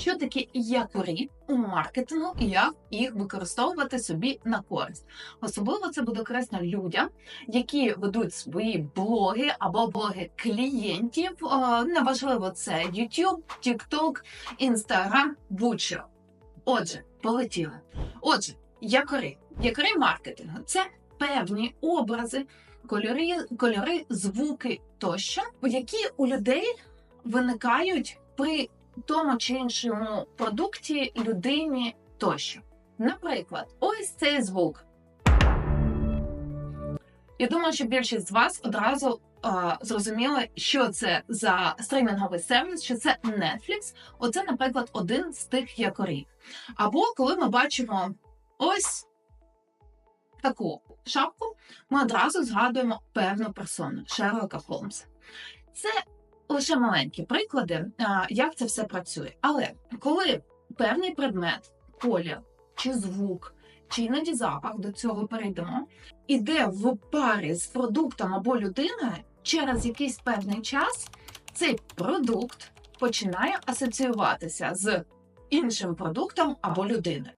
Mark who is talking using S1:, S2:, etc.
S1: що таке якорі у маркетингу і як їх використовувати собі на користь. Особливо це буде корисно людям, які ведуть свої блоги або блоги клієнтів. Е, Неважливо, це YouTube, TikTok, Instagram, будь-що. Отже, полетіли. Отже, якори. Якори маркетингу це певні образи, кольори, кольори, звуки тощо, які у людей виникають при тому чи іншому продукті, людині тощо. Наприклад, ось цей звук. Я думаю, що більшість з вас одразу е, зрозуміли, що це за стрімінговий сервіс, що це Netflix. Оце, наприклад, один з тих якорів. Або коли ми бачимо ось таку шапку, ми одразу згадуємо певну персону Шерлока Холмса. Це лише маленькі приклади, як це все працює. Але коли певний предмет, колір чи звук, чи іноді запах до цього перейдемо, іде в парі з продуктом або людиною, через якийсь певний час цей продукт починає асоціюватися з іншим продуктом або людиною.